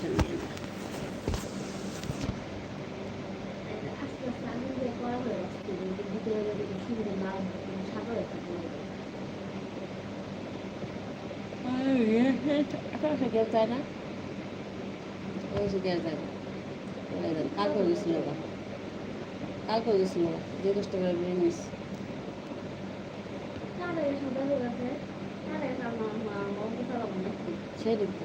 Tension নিয়ে না হয়ে হয় সে গেল যায় না সে গেল যায় না কালকে গেছিল কালকে গেছিল যে কষ্ট করে বেরিয়ে হয়ে চালাবো সেই দেখতে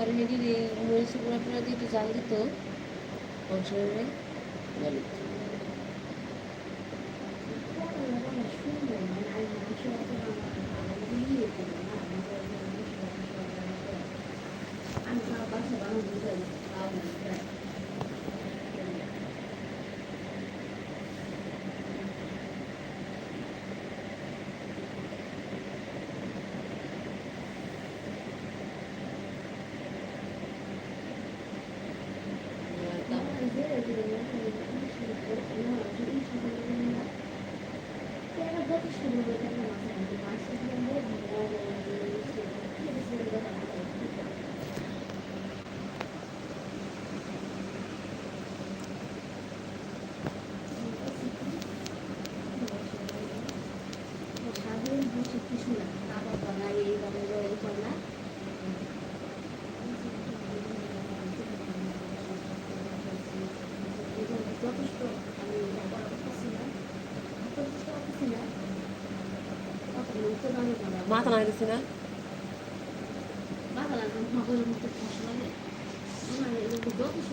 তারা যদি মরিচ পুরা দিয়ে একটু জাল দিত। যথেষ্ট আমি ব্যবহার করতেছি না যথেষ্ট করতেছি না তখন আমি মাথা না দিছি না বাবা লাগবে মগজের মধ্যে ফসল লাগে মানে যথেষ্ট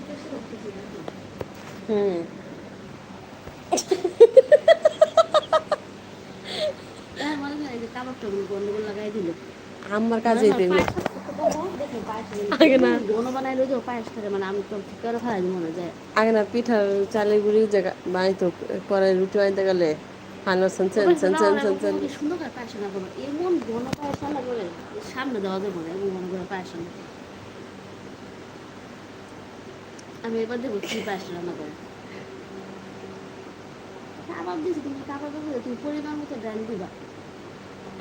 চেষ্টা করতেছি না হুম। হয় আমার কাজে আগে না। বানাইলো যে পায়েস করে মানে আমি তো ঠিক করে যায়। আগে না পিঠার চালের গুঁড়ি জায়গা বানাইতো পরে রুটি বানাইতে গেলে। কি সুন্দর করে পায়েস না করব এমন ঘন পায়েস রান্না করে সামনে দেওয়া যাবে না এমন ঘন করে পায়েস রান্না আমি এবার দেবো কি পায়েস রান্না করে। কাবাব দিয়েছি তুমি কাবাব দেবো তুমি পরিমাণ মতো ডাল দিবা।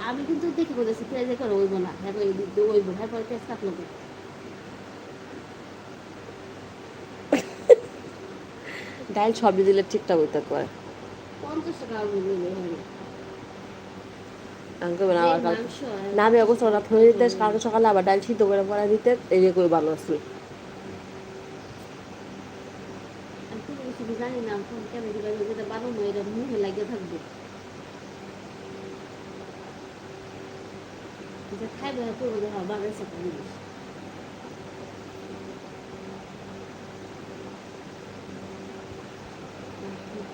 আমি কিন্তু দেখে বলেছি পেঁয়াজে করে ওইব না। হ্যাঁ ওইব হ্যাঁ পরে পেঁয়াজ কাটলো। ডাল সবজি দিলে ঠিকঠাক হইতে করে। পঞ্চাশ টাকা নিলে হবে আমি কইবে না আবার কালকে মাংস আর- না আমি অবস্থা রাত হয়ে দিতে কালকে সকালে আবার ডাল সিদ্ধ করে পড়া দিতে এই যে করে ভালো আসলো জানি না দিবা? যেটা মুখে লাগিয়ে থাকবে। খাইবে করব দেখা বানাইছে একটা জিনিস কি করব আমি টাকা পেলে টেনশন খাই কি করব তাছাড়া প্রিয়া বানাই তো যথেষ্ট ভালো আমি তো বলছিলাম যে পেঁয়াজ দিন বানাইতে আমার দিয়ে সব কিছু বানানো মজাই লাগে আম্মা পাকার আদুনি হা কতবার বানাইছে কাবাব হ্যাঁ দেখুন কিছু করা যাবে না আমার আছে আমি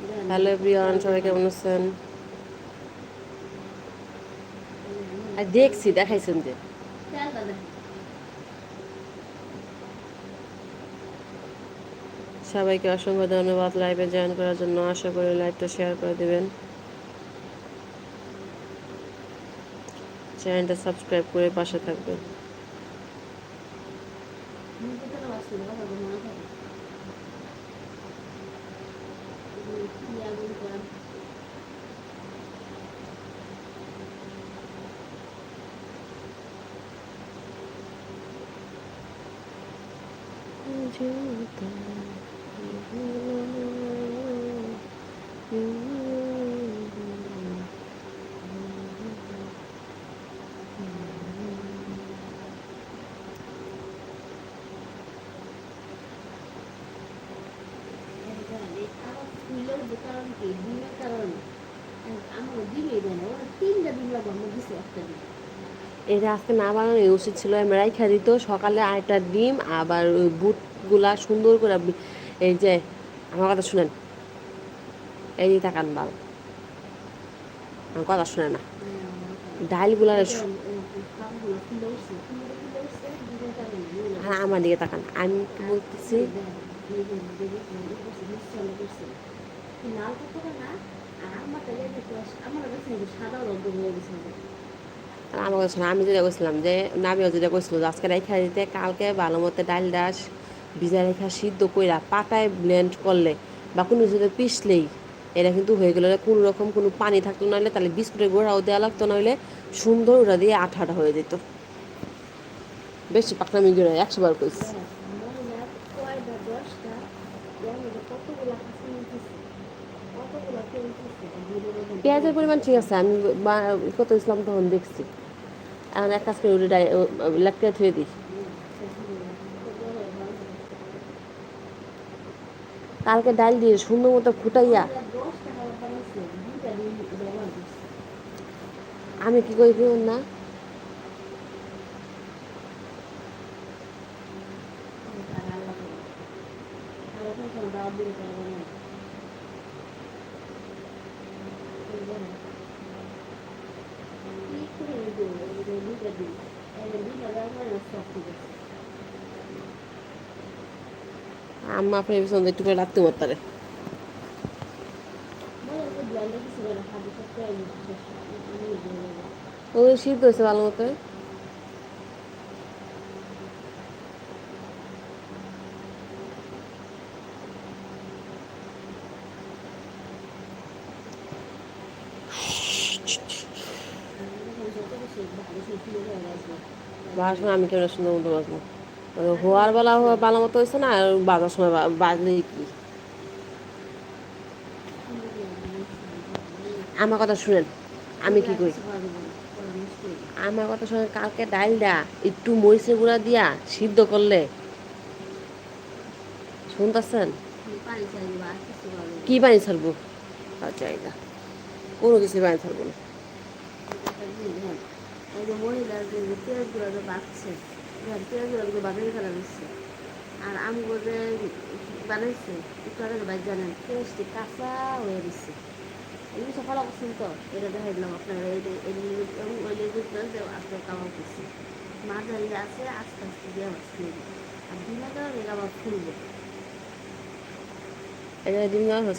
হ্যালো প্রিয়ন সবাই কেমন আছেন? দেখছি, দেখাইছেন যে। সবাইকে অসংখ্য ধন্যবাদ লাইভে জয়েন করার জন্য। আশা করি লাইভটা শেয়ার করে দেবেন। চ্যানেলটা সাবস্ক্রাইব করে পাশে থাকবেন মুখে তো আসছিল কথা মনে থাকে কি আগুন করা আবার ফুলের যে কারণ কি ডিমের কারণ আমার ডিমই দেয় না ওরা তিনটা ডিম লাগবে আমার দিছে একটা ডিম এটা আজকে না বানানো উচিত ছিল আমি রাইখা দিত সকালে আরেকটা ডিম আবার ওই বুটগুলা সুন্দর করে এই যে আমার কথা শুনেন এই যে তাকান বাল আমার কথা শুনে না ডালগুলা হ্যাঁ আমার দিকে তাকান আমি কি বলতেছি আর আমার কথা শোনো, আমি যেটা কইছিলাম যে নামিও যেটা কইছিল যে আজকে রেখা দিতে কালকে ভালো মতো ডাল ডাস ভিজা রেখা সিদ্ধ কইরা পাতায় ব্লেন্ড করলে বা কোনো কিছুতে পিসলেই এটা কিন্তু হয়ে গেলে কোনো রকম কোনো পানি থাকতো নাহলে তাহলে বিস্কুটের গোড়াও দেওয়া লাগতো নাহলে সুন্দর ওটা দিয়ে আঠা আঠা হয়ে যেত। বেশি পাকনামি গিয়ে একশো বার কইছি। পেঁয়াজের পরিমাণ ঠিক আছে, আমি কত ইসলাম তখন দেখছি। এখন এক কাজ করে, ওটা লাটকে থুয়ে দিই। কালকে ডাল দিয়ে সুন্দর মতো ফুটাইয়া আমি কি করি না? আম্মা আপনার পিছনে একটু করে রাখতে পারতারে। ওই শীত হয়েছে ভালো মতো। সময় আমি কেমন সুন্দর মতো মানে হওয়ার বেলা ভালো মতো হয়েছে না, আর বাজার সময় বাজলে কি? আমার কথা শুনেন, আমি কি করি? আমার কথা শুনে কালকে ডালটা একটু মরিচের গুঁড়া দিয়া সিদ্ধ করলে। শুনতেছেন? কি পানি ছাড়বো? আচ্ছা এটা কোনো কিছু পানি ছাড়বো না। এই যে মহিলার যে পেঁয়াজগুলো যে বাঁচছে পেঁয়াজগুলো বাজারে ফেলা দিচ্ছে আর আমগুলো যে বানাইছে একটু আগে বাইর জানেন পেঁয়াজটি কাঁচা হয়ে দিচ্ছে এগুলো সফল করছেন তো এটা দেখাই দিলাম আপনারা এই লেগুলো যে আস্তে কামাল করছে মাঝারি আছে আস্তে আস্তে দিয়ে ফুলবে। আর দেওয়া লেগে আবার ফুলবে। এটা দিন দেওয়া হলো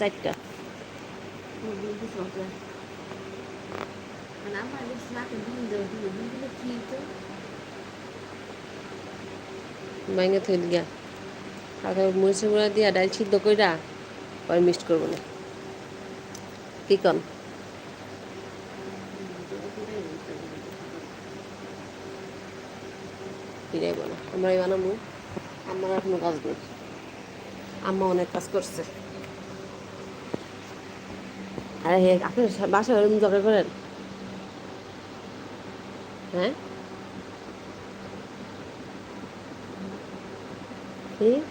দেওয়া দিন দিন দিলে কি তো বাইঙ্গে থই দিয়া। কালকে মরিচের গুঁড়া দিয়া ডাল সিদ্ধ কইরা পরে মিক্সড করব না। কি কন? ফিরাইব না। আমরাই বানাবো আমার আর কোনো কাজ নেই। আম্মা অনেক কাজ করছে। আরে আপনার বাসায় ওরকম জগা করেন? হ্যাঁ? কি?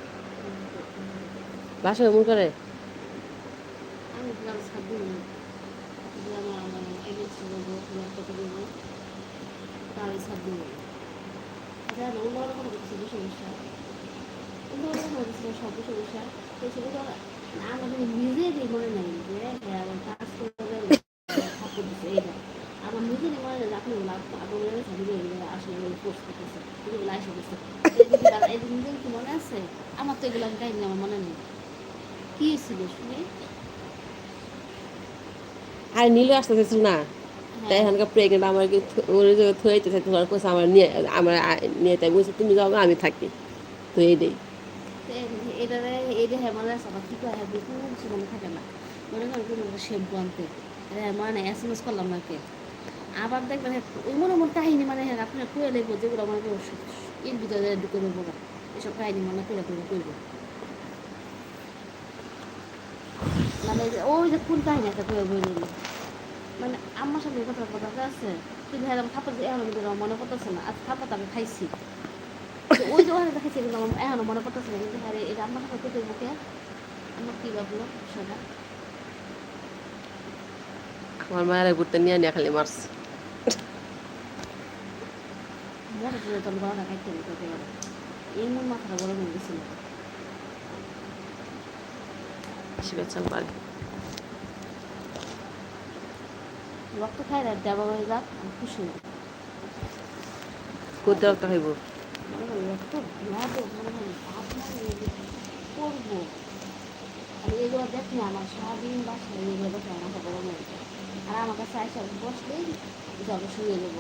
বাসায় এমন করে? যে আমার মানে নাই মনে যে আপনি আপনার ভিডিও আসলে পোস্ট করতেছে এই কি মনে আছে আমার তো এগুলো আমার মনে নেই কি ছিল শুনে আর নীলও আসতে চাইছিল না। তাই এখানকার প্রেগনেন্ট আমার কি ওর থইতে চাইতে তোমার কোথাও আমার নিয়ে আমার নিয়ে তাই বলছে তুমি যাও আমি থাকি। তো এইটাই এটা এটা হ্যাঁ মনে আছে আবার কি করে হ্যাঁ মনে থাকে না। মনে একটা শ্যাম্পু আনতে হ্যাঁ মানে এস এম এস করলাম না কে? আবার দেখবেন হ্যাঁ, ওই মনে মনে কাহিনী মানে হ্যাঁ আপনার কুয়ে লেগো যেগুলো মনে করো এর ভিতরে ঢুকে দেবো না এসব কাহিনী মনে করে করে করব মানে ওই যে কোন কাহিনী একটা করে বই নিল মানে আমার সাথে কথা কথা আছে কিন্তু হ্যাঁ আমার খাবার এখন কিন্তু মনে করতেছে না। আজ খাবার আমি খাইছি। ওই যে ওখানে দেখাচ্ছি কিন্তু আমার এখনও মনে করতেছে না। কিন্তু হ্যাঁ এটা আমার সাথে করতে বুকে আমার কি ভাবলো সেটা আমার মায়ের ঘুরতে নিয়ে নিয়ে খালি মারছে। করে তোর গলাটা খাইতে নিতে একেবারে এমন মাথাটা গরম হয়ে গেছিল রক্ত খাই রাখ দেওয়া হয়ে যাক খুশি হই। করতে রক্ত খাইব রক্ত করব আর এগুলো দেখি আমার সারাদিন বাসায় এগুলো দেখে হয়ে আর আমার কাছে আইসা বসলেই জবে শুয়ে যাব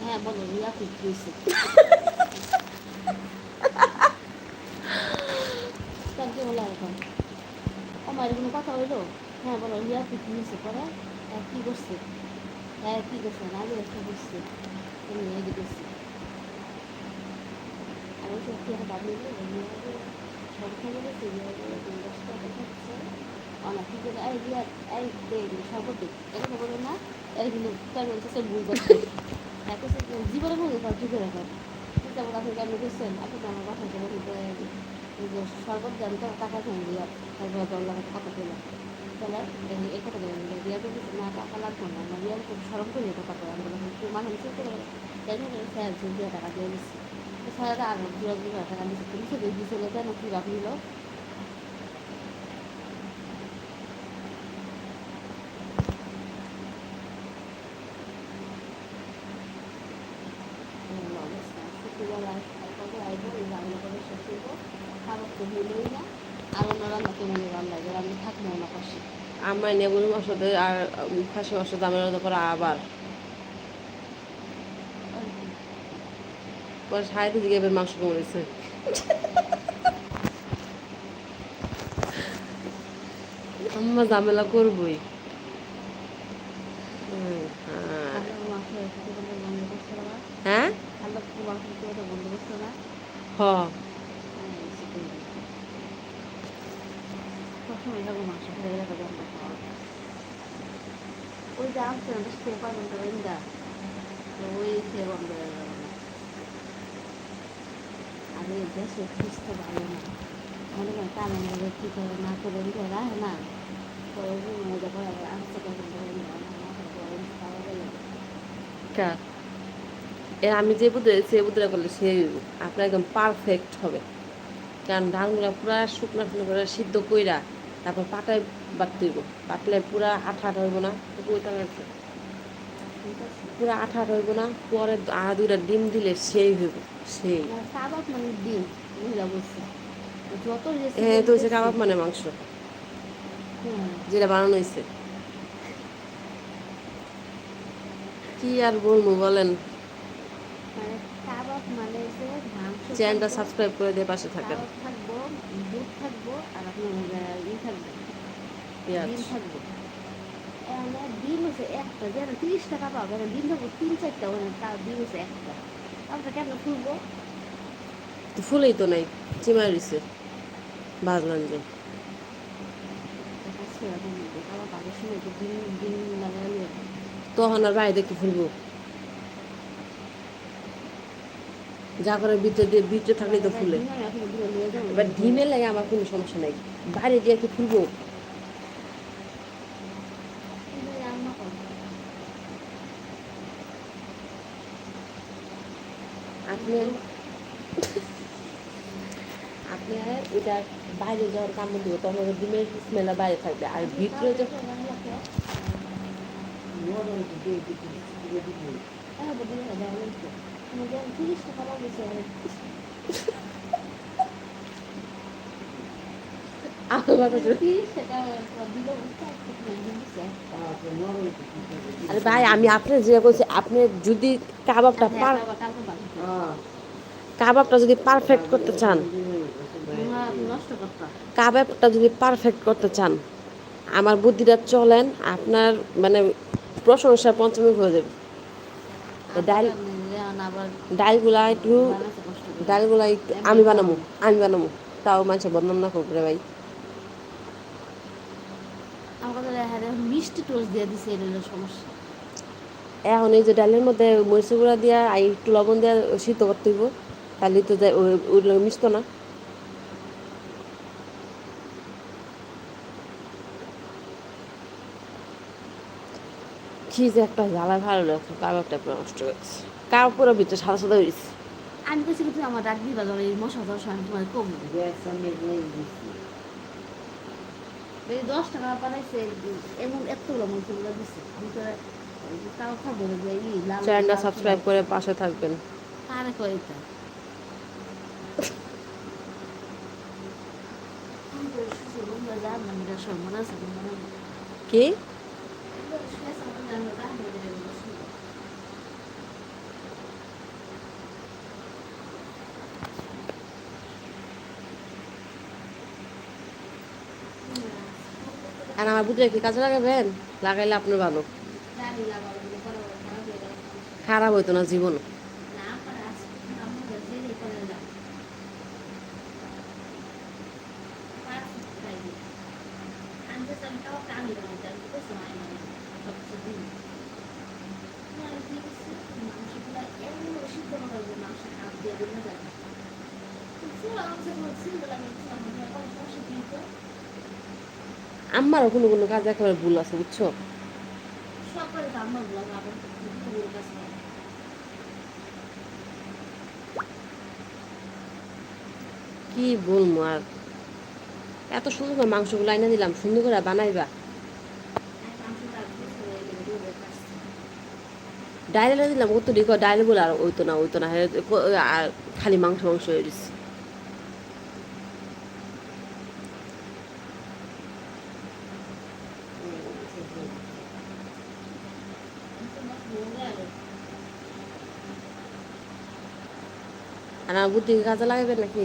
হ্যাঁ বলো রিয়া খুব খুশি তার কি বলা এখন আমার কোনো কথা হইল হ্যাঁ বলো রিয়া খুব খুশি হ্যাঁ কী করছে হ্যাঁ কী করছে না যে একটা করছে তুমি এদিকে করছে আমি সত্যি একটা ভাবি সংখ্যা বলেছে দশটা দেখাচ্ছে অনেক কিন্তু এই রিয়া এই দে সর্বত এরকম বলে না এটা কিন্তু তার বলতেছে ভুল করছে হ্যাঁ করছে জীবনে ভুল রাখার চিন্তা করে আপনি কেমন করছেন আপনি তো আমার কথা বলে যে শরবত দেন টাকা খেয়ে দিয়া তারপরে দল লাগে কথা পেলাম তাহলে এই- কথা রিয়া তো কিছু না টাকা লাগবে না, আমরা রিয়ার খুব সরম করে কথা করে আমি বললাম একটু মানে নিচে তাই দিয়ে টাকা দিয়ে দিচ্ছি স্যার আর দু দু টাকা দিচ্ছে তুমি সেটা দিয়েছিল কেন কী ভাবিল শুক্রবার কবে আসব এই রান্না করে শেষ করব খাবার তো হইলই না আর অন্য রান্না কোনো রান্না যে আমি থাকব না পাশে। আমার নেগুলো মাংস আর খাসি মাংস দামের মতো করে আবার। পরে সাড়ে গেবে মাংস কমেছে আম্মা ঝামেলা করবই। হ্যাঁ। হ্যাঁ? গেলে আমরা ওই যে আসছে না সে পাবেন তো তো ওই সে বন্ধ হয়ে আর এই দেশে ভালো না করে? না করে রাখে না তো আসতে গেলে কার এর আমি যে বুদ্ধি, সে বুদ্ধিটা করলে সে আপনার একদম পারফেক্ট হবে। কারণ ধানগুলো পুরা শুকনো শুকনো করে সিদ্ধ কইরা তারপর পাটায় বাটতে হইব বাটলে পুরা আঠা আঠা হইব না। পুরা আঠা আঠা হইব না। পরে আর দুইটা ডিম দিলে সেই হইব। সেই। মানে হ্যাঁ তো হচ্ছে কাবাব মানে মাংস। যেটা বানানো হয়েছে কি আর বলব বলেন? মানে মানে চ্যানেলটা সাবস্ক্রাইব করে দিয়ে পাশে থাকেন। দুধ থাকব আর আপনার ই থাকবে। ডিম থাকবে। ডিম হচ্ছে একটা যেন তিরিশ টাকা পাবো ডিম থাকব তিন চারটা ওখানে তার ডিম হচ্ছে একটা। তারপরে কেন ফুলবো? ফুলেই তো নাই চিমাই রয়েছে ভাজলাম যে। তখন আর বাইরে কি ফুলবো? যা করে ভিতরে দিয়ে ভিতরে থাকলেই তো ফুলে। ডিম এবার ডিমের লাগে আমার কোনো সমস্যা নাই। বাইরে দিয়ে কি ফুলবো। আপনি আপনি এটা বাইরে যাওয়ার কামড় দিব তখন ডিমের স্মেলটা বাইরে থাকবে। আর ভিতরে যে হ্যাঁ, আরে ভাই আমি আপনার যে বলছি আপনি যদি কাবাবটা পার কাবাবটা যদি পারফেক্ট করতে চান। কাবাবটা যদি পারফেক্ট করতে চান আমার বুদ্ধিটা চলেন আপনার মানে প্রশংসা পঞ্চমী হয়ে যাবে। আবার ডালগুলা একটু ডালগুলা একটু আমি বানাবো আমি বানাবো তাও মানুষের বদনাম না করবে ভাই। মিষ্টি টোস্ট দিয়ে দিছে এটা সমস্যা। এখন এই যে ডালের মধ্যে মরিচ গুঁড়া দিয়া আর একটু লবণ দিয়া সিদ্ধ করতে হইব তাহলে তো মিশতো না। কি যে একটা জ্বালা ভালো লাগছে কাবাবটা পুরো নষ্ট হয়ে গেছে কাবাব পুরো ভিতরে সাদা সাদা হয়েছে আমি বলছি কিন্তু আমার ডাক দিবা ধরো এই মশা দশ আমি তোমার কম এই দশ টাকা বানাইছে এমন এতগুলো মশলা দিচ্ছে ভিতরে তাও খাব না যে চ্যানেলটা সাবস্ক্রাইব করে পাশে থাকবেন। আরে কয় এটা আমি তো শুধু বন্ধু জানলাম এটা সর্বনাশ আছে মনে হয় কি আর আমার বুঝলে কি কাজে লাগাবেন? লাগাইলে আপনার ভালো। খারাপ হইতো না জীবন। আমারও কোনো কোনো কাজ একেবারে ভুল আছে বুঝছ? তো আমার কি বলব আর? এত সুন্দর করে মাংসগুলো আইনা দিলাম সুন্দর করে বানাইবা। ডাইলে দিলাম কত দিক ডাইল বলে আর ওইতো না ওইতো না হ্যাঁ, আর খালি মাংস মাংস হয়ে আর আমার বুদ্ধি কাজে লাগাবে নাকি?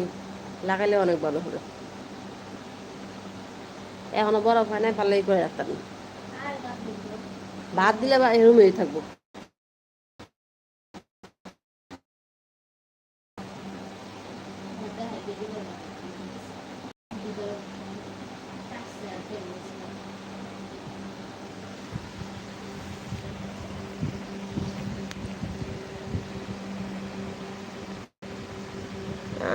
লাগাইলে অনেক ভালো হবে। এখনও বরফ হয় নাই পারলেই করে রাখতাম। ভাত দিলে বা এরমেই থাকব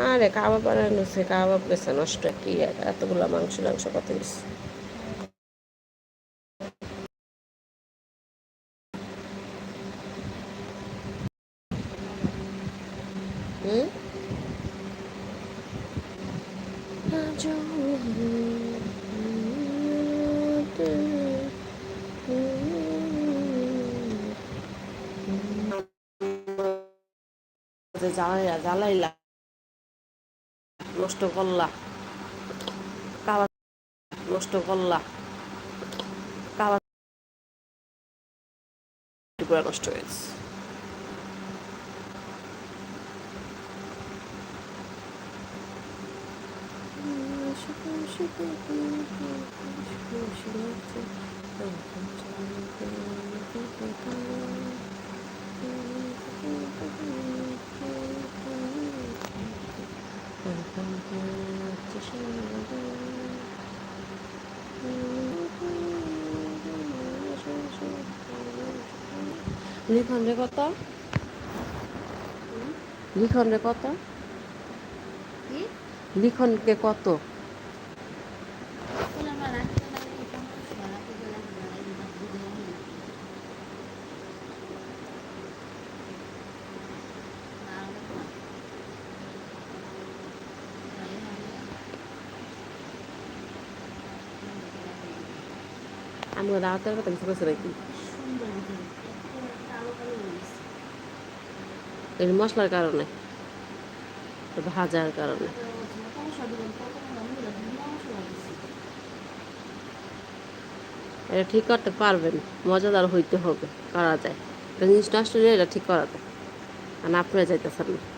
আরে কাবাব বানানো সে কাবাব গেছে নষ্ট কি এতগুলো মাংস মাংস কত গেছে জ্বালাইলা জ্বালাইলা। নষ্ট করলা। কাবার নষ্ট করলা। কাবার পুরো নষ্ট হয়েছে। লিখন রে কত? লিখন রে কত? কি? লিখন কে কত বলে আমার রাখতে লাগে এটা আমার রাখতে লাগে না বুঝে না আমরা দাওয়াতের কথা কিছু করছে নাকি এই মশলার কারণে ভাজার কারণে আমি এটা ঠিক করতে পারবেন মজাদার হইতে হবে করা যায় একটা জিনিস এটা ঠিক করা যায় আর আপনারা যাইতেছেন না